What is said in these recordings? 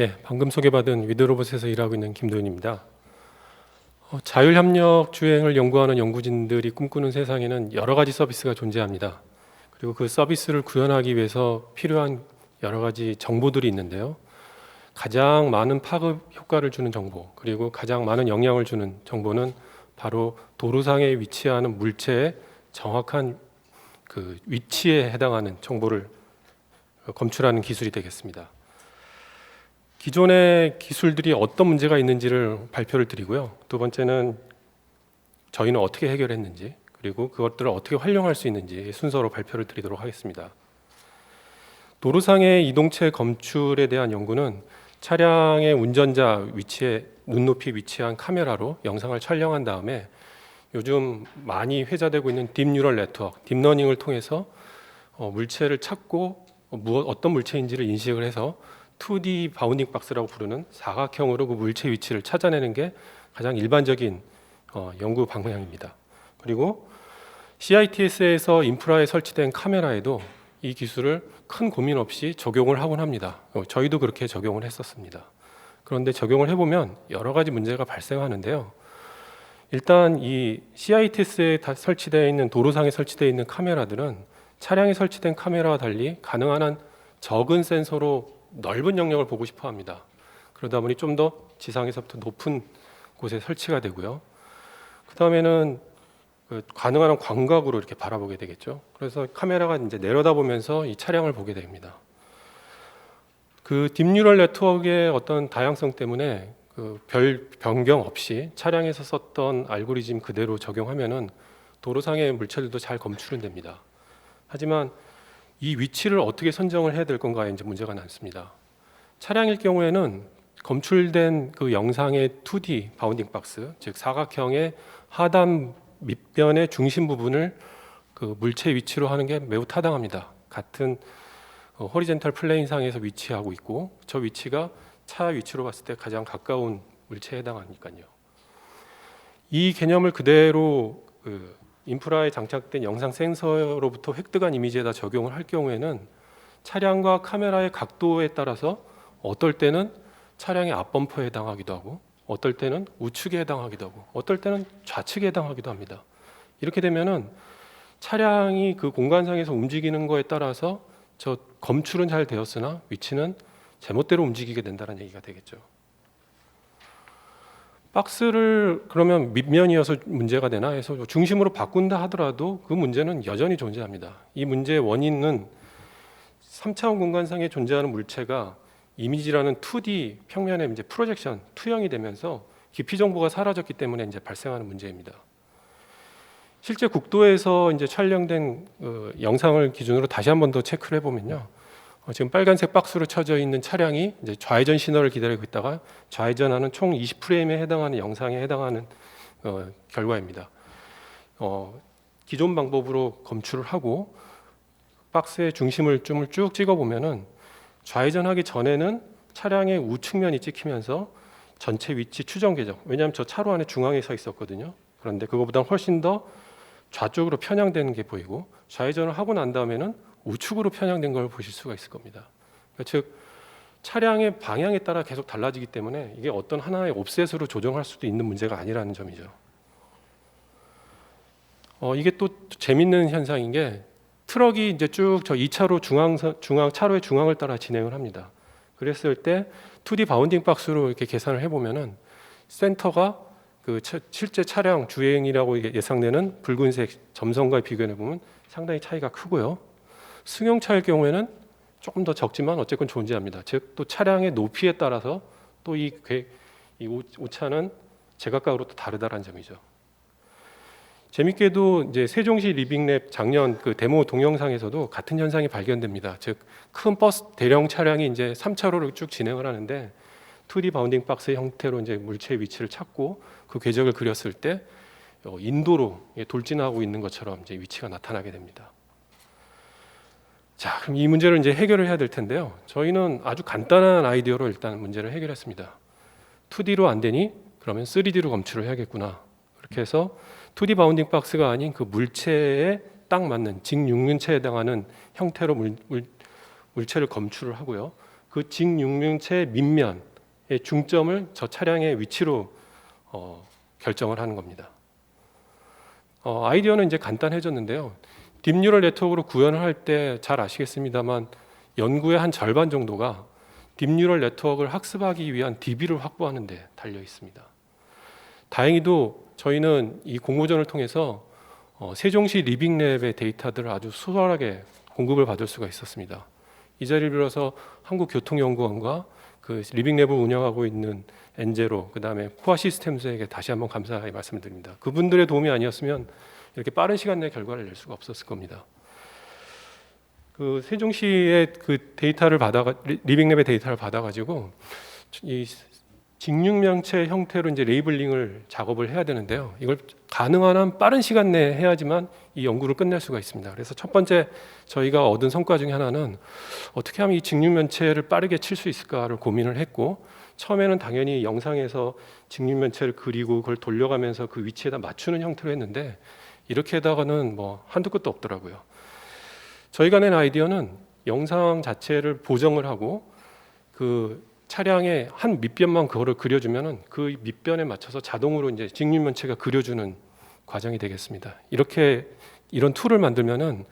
예, 방금 소개받은 위드로봇에서 일하고 있는 김도윤입니다. 어, 자율협력 주행을 연구하는 연구진들이 꿈꾸는 세상에는 여러 가지 서비스가 존재합니다. 그리고 그 서비스를 구현하기 위해서 필요한 여러 가지 정보들이 있는데요. 가장 많은 파급 효과를 주는 정보, 그리고 가장 많은 영향을 주는 정보는 바로 도로상에 위치하는 물체의 정확한 그 위치에 해당하는 정보를 검출하는 기술이 되겠습니다. 기존의 기술들이 어떤 문제가 있는지를 발표를 드리고요. 두 번째는 저희는 어떻게 해결했는지 그리고 그것들을 어떻게 활용할 수 있는지 순서로 발표를 드리도록 하겠습니다. 도로상의 이동체 검출에 대한 연구는 차량의 운전자 위치에 눈높이 위치한 카메라로 영상을 촬영한 다음에 요즘 많이 회자되고 있는 딥뉴럴 네트워크, 딥러닝을 통해서 어, 물체를 찾고 어떤 물체인지를 인식을 해서 2D 바운딩 박스라고 부르는 사각형으로 그 물체 위치를 찾아내는 게 가장 일반적인 어, 연구 방향입니다. 그리고 CITS에서 인프라에 설치된 카메라에도 이 기술을 큰 고민 없이 적용을 하곤 합니다. 어, 저희도 그렇게 적용을 했었습니다. 그런데 적용을 해보면 여러 가지 문제가 발생하는데요. 일단 이 CITS에 다 설치되어 있는 도로상에 설치되어 있는 카메라들은 차량에 설치된 카메라와 달리 가능한 한 적은 센서로 넓은 영역을 보고 싶어 합니다. 그러다 보니 좀 더 지상에서부터 높은 곳에 설치가 되고요. 그 다음에는 그 가능한 한 광각으로 이렇게 바라보게 되겠죠. 그래서 카메라가 이제 내려다보면서 이 차량을 보게 됩니다. 그 딥뉴럴 네트워크의 어떤 다양성 때문에 그 별 변경 없이 차량에서 썼던 알고리즘 그대로 적용하면은 도로상의 물체들도 잘 검출은 됩니다. 하지만 이 위치를 어떻게 선정을 해야 될 건가에 이제 문제가 많습니다. 차량일 경우에는 검출된 그 영상의 2D 바운딩 박스, 즉 사각형의 하단 밑변의 중심 부분을 그 물체 위치로 하는 게 매우 타당합니다. 같은 어, 호리젠탈 플레인 상에서 위치하고 있고 저 위치가 차 위치로 봤을 때 가장 가까운 물체에 해당하니까요. 이 개념을 그대로 그 인프라에 장착된 영상 센서로부터 획득한 이미지에다 적용을 할 경우에는 차량과 카메라의 각도에 따라서 어떨 때는 차량의 앞범퍼에 해당하기도 하고 어떨 때는 우측에 해당하기도 하고 어떨 때는 좌측에 해당하기도 합니다. 이렇게 되면은 차량이 그 공간상에서 움직이는 거에 따라서 저 검출은 잘 되었으나 위치는 제멋대로 움직이게 된다는 얘기가 되겠죠. 박스를 그러면 밑면이어서 문제가 되나 해서 중심으로 바꾼다 하더라도 그 문제는 여전히 존재합니다. 이 문제의 원인은 3차원 공간상에 존재하는 물체가 이미지라는 2D 평면의 이제 프로젝션 투영이 되면서 깊이 정보가 사라졌기 때문에 이제 발생하는 문제입니다. 실제 국도에서 이제 촬영된 어, 영상을 기준으로 다시 한 번 더 체크를 해보면요. 어, 지금 빨간색 박스로 쳐져 있는 차량이 이제 좌회전 신호를 기다리고 있다가 좌회전하는 총 20프레임에 해당하는 영상에 해당하는 어, 결과입니다. 어, 기존 방법으로 검출을 하고 박스의 중심을 쭉 찍어 보면은 좌회전하기 전에는 차량의 우측면이 찍히면서 전체 위치 추정 계정. 왜냐하면 저 차로 안에 중앙에 서 있었거든요. 그런데 그거보다 훨씬 더 좌쪽으로 편향되는 게 보이고 좌회전을 하고 난 다음에는 우측으로 편향된 걸 보실 수가 있을 겁니다. 그러니까 즉 차량의 방향에 따라 계속 달라지기 때문에 이게 어떤 하나의 옵셋으로 조정할 수도 있는 문제가 아니라는 점이죠. 어, 이게 또 재밌는 현상인 게 트럭이 이제 쭉 저 2차로 중앙 중앙 차로의 중앙을 따라 진행을 합니다. 그랬을 때 2D 바운딩 박스로 이렇게 계산을 해 보면은 센터가 그 차, 실제 차량 주행이라고 예상되는 붉은색 점선과 비교해 보면 상당히 차이가 크고요. 승용차일 경우에는 조금 더 적지만 어쨌건 존재합니다. 즉 또 차량의 높이에 따라서 또이 이 오차는 제각각으로 또 다르다는 점이죠. 재밌게도 이제 세종시 리빙랩 작년 그 데모 동영상에서도 같은 현상이 발견됩니다. 즉 큰 버스 대령 차량이 이제 3차로를 쭉 진행을 하는데 2D 바운딩 박스 형태로 이제 물체의 위치를 찾고 그 궤적을 그렸을 때 어, 인도로 돌진하고 있는 것처럼 이제 위치가 나타나게 됩니다. 자, 그럼 이 문제를 이제 해결을 해야 될 텐데요. 저희는 아주 간단한 아이디어로 일단 문제를 해결했습니다. 2D로 안 되니 그러면 3D로 검출을 해야겠구나. 그렇게 해서 2D 바운딩 박스가 아닌 그 물체에 딱 맞는 직육면체에 해당하는 형태로 물, 물, 물체를 검출을 하고요. 그 직육면체 밑면의 중점을 저 차량의 위치로 어, 결정을 하는 겁니다. 어, 아이디어는 이제 간단해졌는데요. 딥뉴럴 네트워크로 구현을 할 때 잘 아시겠습니다만 연구의 한 절반 정도가 딥뉴럴 네트워크를 학습하기 위한 DB를 확보하는 데 달려 있습니다. 다행히도 저희는 이 공모전을 통해서 어, 세종시 리빙랩의 데이터들을 아주 수월하게 공급을 받을 수가 있었습니다. 이 자리를 빌어서 한국교통연구원과 그 리빙랩을 운영하고 있는 엔제로 그다음에 코아 시스템스에게 다시 한번 감사의 말씀을 드립니다. 그분들의 도움이 아니었으면 이렇게 빠른 시간 내에 결과를 낼 수가 없었을 겁니다. 그 세종시의 그 데이터를 받아가 리빙랩의 데이터를 받아가지고 이 직육명체 형태로 이제 레이블링을 작업을 해야 되는데요. 이걸 가능한 한 빠른 시간 내에 해야지만 이 연구를 끝낼 수가 있습니다. 그래서 첫 번째 저희가 얻은 성과 중에 하나는 어떻게 하면 이 직육면체를 빠르게 칠 수 있을까를 고민을 했고 처음에는 당연히 영상에서 직육면체를 그리고 그걸 돌려가면서 그 위치에다 맞추는 형태로 했는데 이렇게 하다가는 뭐 한두 끝도 없더라고요. 저희가 낸 아이디어는 영상 자체를 보정을 하고 그 차량의 한 밑변만 그거를 그려주면은 그 밑변에 맞춰서 자동으로 이제 직육면체가 그려주는 과정이 되겠습니다. 이렇게 이런 툴을 만들면은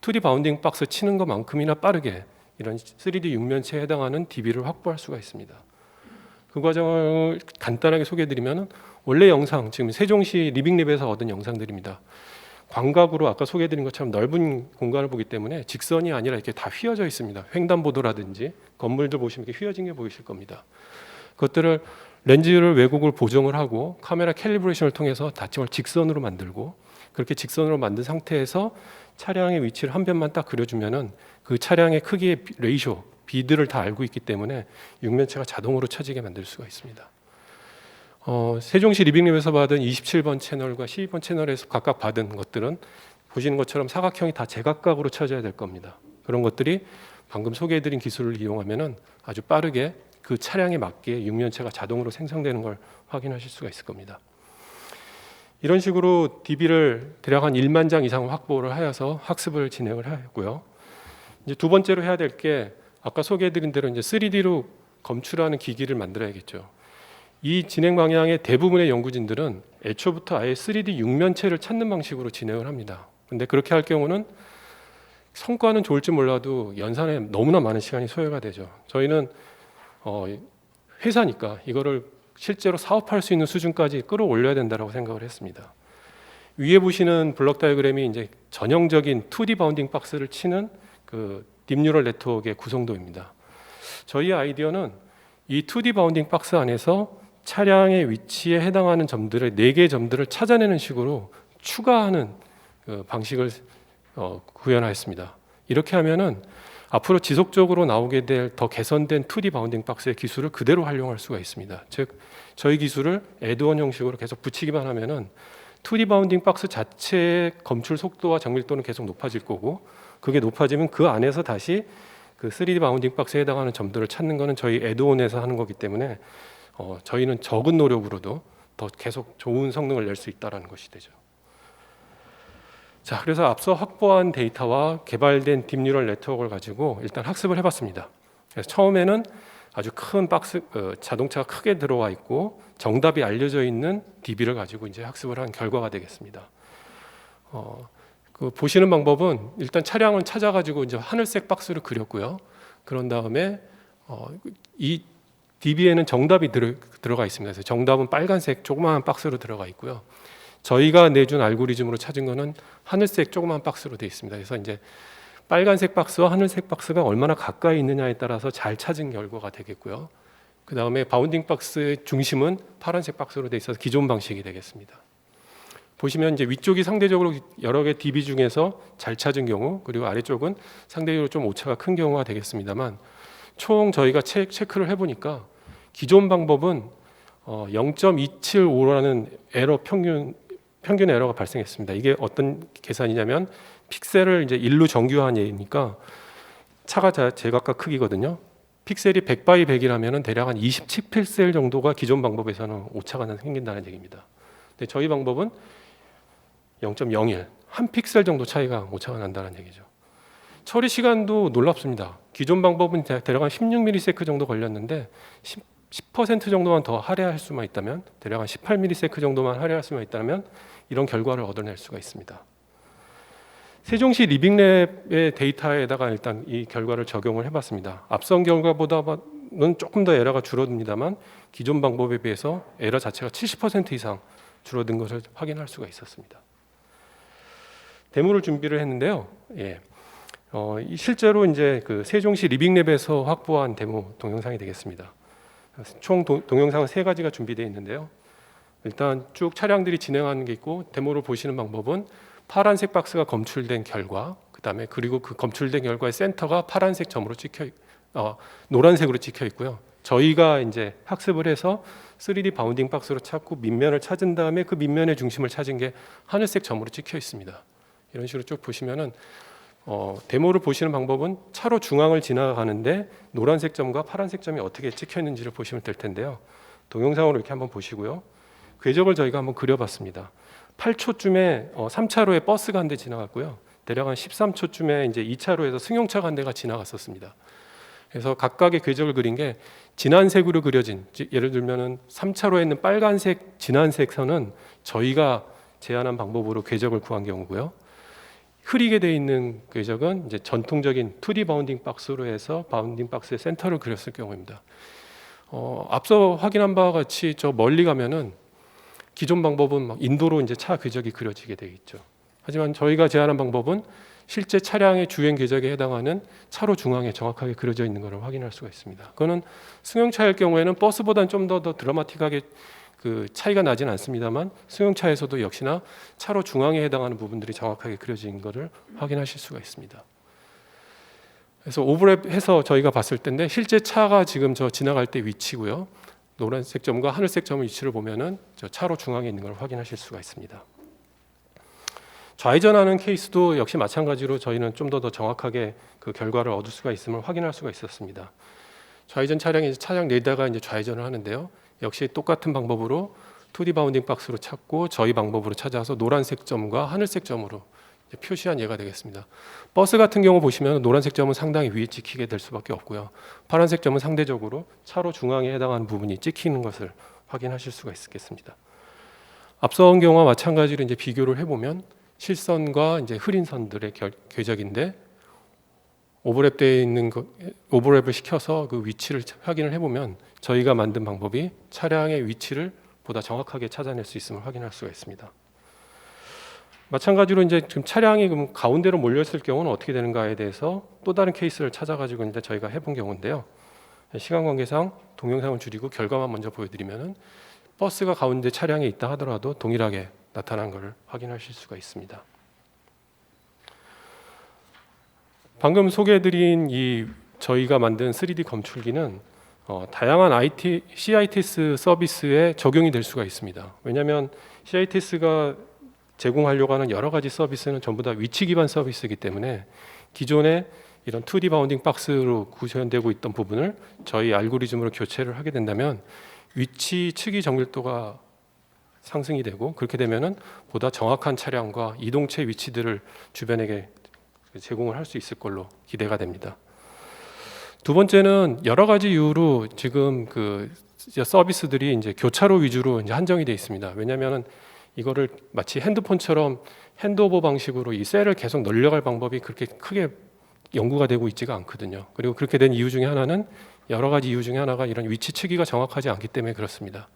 2D 바운딩 박스 치는 것만큼이나 빠르게 이런 3D 육면체에 해당하는 DB를 확보할 수가 있습니다. 그 과정을 간단하게 소개해드리면은 원래 영상 지금 세종시 리빙랩에서 얻은 영상들입니다. 광각으로 아까 소개해드린 것처럼 넓은 공간을 보기 때문에 직선이 아니라 이렇게 다 휘어져 있습니다. 횡단보도라든지 건물들 보시면 이렇게 휘어진 게 보이실 겁니다. 그것들을 렌즈를 왜곡을 보정을 하고 카메라 캘리브레이션을 통해서 다침을 직선으로 만들고 그렇게 직선으로 만든 상태에서 차량의 위치를 한 변만 딱 그려주면은 그 차량의 크기의 비- 레이쇼 비들을 다 알고 있기 때문에 육면체가 자동으로 쳐지게 만들 수가 있습니다. 어, 세종시 리빙룸에서 받은 27번 채널과 12번 채널에서 각각 받은 것들은 보시는 것처럼 사각형이 다 제각각으로 쳐져야 될 겁니다. 그런 것들이 방금 소개해드린 기술을 이용하면은 아주 빠르게 그 차량에 맞게 육면체가 자동으로 생성되는 걸 확인하실 수가 있을 겁니다. 이런 식으로 DB를 대략 한 1만 장 이상 확보를 하여서 학습을 진행을 하였고요. 이제 두 번째로 해야 될 게 아까 소개해드린 대로 이제 3D로 검출하는 기기를 만들어야겠죠. 이 진행 방향의 대부분의 연구진들은 애초부터 아예 3D 육면체를 찾는 방식으로 진행을 합니다. 근데 그렇게 할 경우는 성과는 좋을지 몰라도 연산에 너무나 많은 시간이 소요가 되죠. 저희는 어, 회사니까 이거를 실제로 사업할 수 있는 수준까지 끌어올려야 된다고 생각을 했습니다. 위에 보시는 블럭 다이어그램이 이제 전형적인 2D 바운딩 박스를 치는 그 딥뉴럴 네트워크의 구성도입니다. 저희 아이디어는 이 2D 바운딩 박스 안에서 차량의 위치에 해당하는 점들을 네 개의 점들을 찾아내는 식으로 추가하는 그 방식을 어, 구현하였습니다. 이렇게 하면은 앞으로 지속적으로 나오게 될 더 개선된 2D 바운딩 박스의 기술을 그대로 활용할 수가 있습니다. 즉 저희 기술을 애드원 형식으로 계속 붙이기만 하면은 2D 바운딩 박스 자체의 검출 속도와 정밀도는 계속 높아질 거고 그게 높아지면 그 안에서 다시 그 3D 바운딩 박스에 해당하는 점들을 찾는 거는 저희 애드온에서 하는 거기 때문에 어, 저희는 적은 노력으로도 더 계속 좋은 성능을 낼 수 있다라는 것이 되죠. 자, 그래서 앞서 확보한 데이터와 개발된 딥뉴럴 네트워크를 가지고 일단 학습을 해봤습니다. 그래서 처음에는 아주 큰 박스 어, 자동차가 크게 들어와 있고 정답이 알려져 있는 DB를 가지고 이제 학습을 한 결과가 되겠습니다. 어, 그 보시는 방법은 일단 차량을 찾아가지고 이제 하늘색 박스를 그렸고요. 그런 다음에 어, 이 DB에는 정답이 들, 들어가 있습니다. 그래서 정답은 빨간색 조그마한 박스로 들어가 있고요. 저희가 내준 알고리즘으로 찾은 거는 하늘색 조그마한 박스로 되어 있습니다. 그래서 이제 빨간색 박스와 하늘색 박스가 얼마나 가까이 있느냐에 따라서 잘 찾은 결과가 되겠고요. 그 다음에 바운딩 박스의 중심은 파란색 박스로 되어 있어서 기존 방식이 되겠습니다. 보시면 이제 위쪽이 상대적으로 여러 개 DB 중에서 잘 찾은 경우 그리고 아래쪽은 상대적으로 좀 오차가 큰 경우가 되겠습니다만 총 저희가 체, 체크를 해보니까 기존 방법은 어, 0.275라는 에러 평균 평균 에러가 발생했습니다. 이게 어떤 계산이냐면 픽셀을 이제 일로 정규화한 예니까 차가 자- 제각각 크기거든요. 픽셀이 100 바이 100이라면은 대략 한 27픽셀 정도가 기존 방법에서는 오차가 생긴다는 얘기입니다. 근데 저희 방법은 0.01, 한 픽셀 정도 차이가 오차가 난다는 얘기죠. 처리 시간도 놀랍습니다. 기존 방법은 대- 대략 한 16ms 정도 걸렸는데 10, 10% 정도만 더 할애할 수만 있다면 대략 한 18ms 정도만 할애할 수만 있다면 이런 결과를 얻어낼 수가 있습니다. 세종시 리빙랩의 데이터에다가 일단 이 결과를 적용을 해봤습니다. 앞선 결과보다는 조금 더 에러가 줄어듭니다만 기존 방법에 비해서 에러 자체가 70% 이상 줄어든 것을 확인할 수가 있었습니다. 데모를 준비를 했는데요. 예. 어, 이 실제로 이제 그 세종시 리빙랩에서 확보한 데모 동영상이 되겠습니다. 총 도- 동영상은 세 가지가 준비되어 있는데요. 일단 쭉 차량들이 진행하는 게 있고 데모를 보시는 방법은 파란색 박스가 검출된 결과, 그다음에 그리고 그 검출된 결과의 센터가 파란색 점으로 찍혀, 있- 어, 노란색으로 찍혀 있고요. 저희가 이제 학습을 해서 3D 바운딩 박스로 찾고 밑면을 찾은 다음에 그 밑면의 중심을 찾은 게 하늘색 점으로 찍혀 있습니다. 이런 식으로 쭉 보시면은 어, 데모를 보시는 방법은 차로 중앙을 지나가는데 노란색 점과 파란색 점이 어떻게 찍혀 있는지를 보시면 될 텐데요. 동영상으로 이렇게 한번 보시고요. 궤적을 저희가 한번 그려봤습니다. 8초쯤에 어, 3차로에 버스가 한 대 지나갔고요. 대략 한 13초쯤에 이제 2차로에서 승용차가 한 대가 지나갔었습니다. 그래서 각각의 궤적을 그린 게 진한 색으로 그려진 즉 예를 들면은 3차로에 있는 빨간색 진한 색 선은 저희가 제안한 방법으로 궤적을 구한 경우고요. 흐리게 돼 있는 궤적은 이제 전통적인 2D 바운딩 박스로 해서 바운딩 박스의 센터를 그렸을 경우입니다. 어, 앞서 확인한 바와 같이 저 멀리 가면은 기존 방법은 막 인도로 이제 차 궤적이 그려지게 돼 있죠. 하지만 저희가 제안한 방법은 실제 차량의 주행 궤적에 해당하는 차로 중앙에 정확하게 그려져 있는 것을 확인할 수가 있습니다. 그거는 승용차일 경우에는 버스보다는 좀 더 더 드라마틱하게 그 차이가 나진 않습니다만 승용차에서도 역시나 차로 중앙에 해당하는 부분들이 정확하게 그려진 것을 확인하실 수가 있습니다. 그래서 오버랩해서 저희가 봤을 때인데 실제 차가 지금 저 지나갈 때 위치고요. 노란색 점과 하늘색 점 위치를 보면은 저 차로 중앙에 있는 걸 확인하실 수가 있습니다. 좌회전하는 케이스도 역시 마찬가지로 저희는 좀 더 더 정확하게 그 결과를 얻을 수가 있음을 확인할 수가 있었습니다. 좌회전 차량이 차량 내다가 이제 좌회전을 하는데요. 역시 똑같은 방법으로 2D 바운딩 박스로 찾고 저희 방법으로 찾아서 노란색 점과 하늘색 점으로 표시한 예가 되겠습니다. 버스 같은 경우 보시면 노란색 점은 상당히 위에 찍히게 될 수밖에 없고요. 파란색 점은 상대적으로 차로 중앙에 해당하는 부분이 찍히는 것을 확인하실 수가 있겠습니다. 앞선 경우와 마찬가지로 이제 비교를 해보면 실선과 이제 흐린 선들의 결, 궤적인데 오버랩되어 있는 거, 오버랩을 시켜서 그 위치를 확인을 해보면 저희가 만든 방법이 차량의 위치를 보다 정확하게 찾아낼 수 있음을 확인할 수가 있습니다. 마찬가지로 이제 지금 차량이 그럼 가운데로 몰렸을 경우는 어떻게 되는가에 대해서 또 다른 케이스를 찾아가지고 이제 저희가 해본 경우인데요. 시간 관계상 동영상을 줄이고 결과만 먼저 보여드리면은 버스가 가운데 차량에 있다 하더라도 동일하게 나타난 것을 확인하실 수가 있습니다. 방금 소개해드린 이 저희가 만든 3D 검출기는 어, 다양한 IT, CITS 서비스에 적용이 될 수가 있습니다. 왜냐하면 CITS가 제공하려고 하는 여러 가지 서비스는 전부 다 위치 기반 서비스이기 때문에 기존에 이런 2D 바운딩 박스로 구현되고 있던 부분을 저희 알고리즘으로 교체를 하게 된다면 위치 측이 정밀도가 상승이 되고 그렇게 되면은 보다 정확한 차량과 이동체 위치들을 주변에게 제공을 할 수 있을 걸로 기대가 됩니다. 두 번째는 여러 가지 이유로 지금 그 서비스들이 이제 교차로 위주로 이제 한정이 되어 있습니다. 왜냐하면은 이거를 마치 핸드폰처럼 핸드오버 방식으로 이 셀을 계속 늘려갈 방법이 그렇게 크게 연구가 되고 있지가 않거든요. 그리고 그렇게 된 이유 중에 하나는 여러 가지 이유 중에 하나가 이런 위치 측기가 정확하지 않기 때문에 그렇습니다.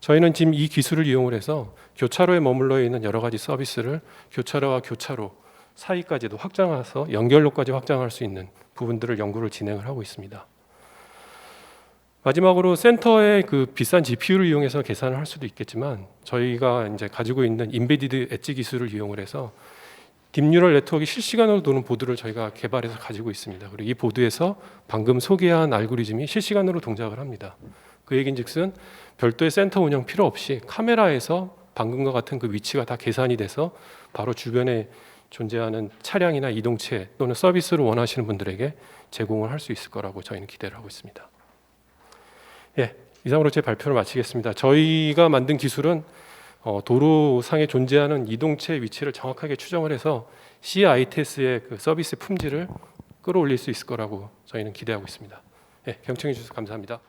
저희는 지금 이 기술을 이용을 해서 교차로에 머물러 있는 여러 가지 서비스를 교차로와 교차로 사이까지도 확장해서 연결로까지 확장할 수 있는 부분들을 연구를 진행을 하고 있습니다. 마지막으로 센터의 그 비싼 GPU를 이용해서 계산을 할 수도 있겠지만 저희가 이제 가지고 있는 인베디드 엣지 기술을 이용을 해서 딥뉴럴 네트워크 실시간으로 도는 보드를 저희가 개발해서 가지고 있습니다. 그리고 이 보드에서 방금 소개한 알고리즘이 실시간으로 동작을 합니다. 그 얘긴즉슨 별도의 센터 운영 필요 없이 카메라에서 방금과 같은 그 위치가 다 계산이 돼서 바로 주변에 존재하는 차량이나 이동체 또는 서비스를 원하시는 분들에게 제공을 할 수 있을 거라고 저희는 기대를 하고 있습니다. 예, 이상으로 제 발표를 마치겠습니다. 저희가 만든 기술은 어, 도로상에 존재하는 이동체 위치를 정확하게 추정을 해서 CITS의 그 서비스 품질을 끌어올릴 수 있을 거라고 저희는 기대하고 있습니다. 예, 경청해 주셔서 감사합니다.